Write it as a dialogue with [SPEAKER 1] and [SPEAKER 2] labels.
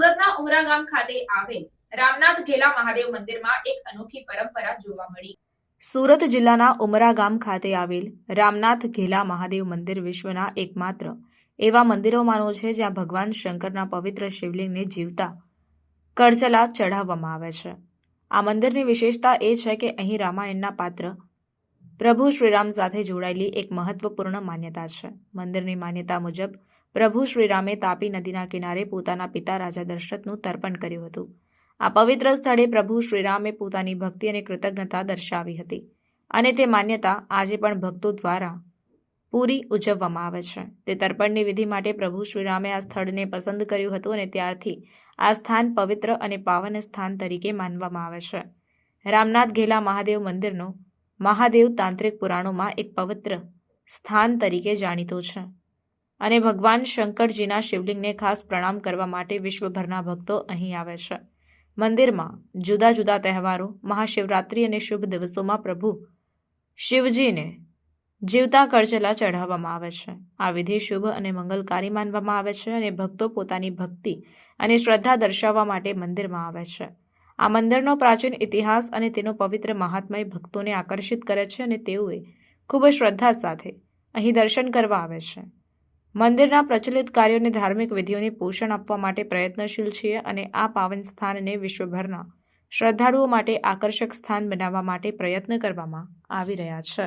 [SPEAKER 1] ઉમરા ગામ ખાતે આવેલ રામનાથ ઘેલા મહાદેવ મંદિરમાં એક અનોખી પરંપરા જોવા મળી. સુરત જિલ્લાના ઉમરા ગામ ખાતે આવેલ રામનાથ ઘેલા મહાદેવ મંદિર વિશ્વના એકમાત્ર એવા મંદિરોમાંનો છે જ્યાં ભગવાન શંકરના પવિત્ર શિવલિંગને જીવતા કરચલા ચઢાવવામાં આવે છે. આ મંદિરની વિશેષતા એ છે કે અહીં રામાયણના પાત્ર પ્રભુ શ્રીરામ સાથે જોડાયેલી એક મહત્વપૂર્ણ માન્યતા છે. મંદિરની માન્યતા મુજબ પ્રભુ શ્રીરામે તાપી નદીના કિનારે પોતાના પિતા રાજા દશરથનું તર્પણ કર્યું હતું. આ પવિત્ર સ્થળે પ્રભુ શ્રીરામે પોતાની ભક્તિ અને કૃતજ્ઞતા દર્શાવી હતી અને તે માન્યતા આજે પણ ભક્તો દ્વારા પૂરી ઉજવવામાં આવે છે. તે તર્પણની વિધિ માટે પ્રભુ શ્રીરામે આ સ્થળને પસંદ કર્યું હતું અને ત્યારથી આ સ્થાન પવિત્ર અને પાવન સ્થાન તરીકે માનવામાં આવે છે. રામનાથ ઘેલા મહાદેવ મંદિરનો મહાદેવ તાંત્રિક પુરાણોમાં એક પવિત્ર સ્થાન તરીકે જાણીતું છે. અને ભગવાન શંકરજીના શિવલિંગને ખાસ પ્રણામ કરવા માટે વિશ્વભરના ભક્તો અહીં આવે છે. મંદિરમાં જુદા જુદા તહેવારો, મહાશિવરાત્રિ અને શુભ દિવસોમાં પ્રભુ શિવજીને જીવતા કરચલા ચઢાવવામાં આવે છે. આ વિધિ શુભ અને મંગલકારી માનવામાં આવે છે અને ભક્તો પોતાની ભક્તિ અને શ્રદ્ધા દર્શાવવા માટે મંદિરમાં આવે છે. આ મંદિરનો પ્રાચીન ઇતિહાસ અને તેનો પવિત્ર મહાત્મય ભક્તોને આકર્ષિત કરે છે અને તેઓએ ખૂબ શ્રદ્ધા સાથે અહીં દર્શન કરવા આવે છે. મંદિરના પ્રચલિત કાર્યોને ધાર્મિક વિધિઓને પોષણ આપવા માટે પ્રયત્નશીલ છીએ અને આ પાવન સ્થાનને વિશ્વભરના શ્રદ્ધાળુઓ માટે આકર્ષક સ્થાન બનાવવા માટે પ્રયત્ન કરવામાં આવી રહ્યા છે.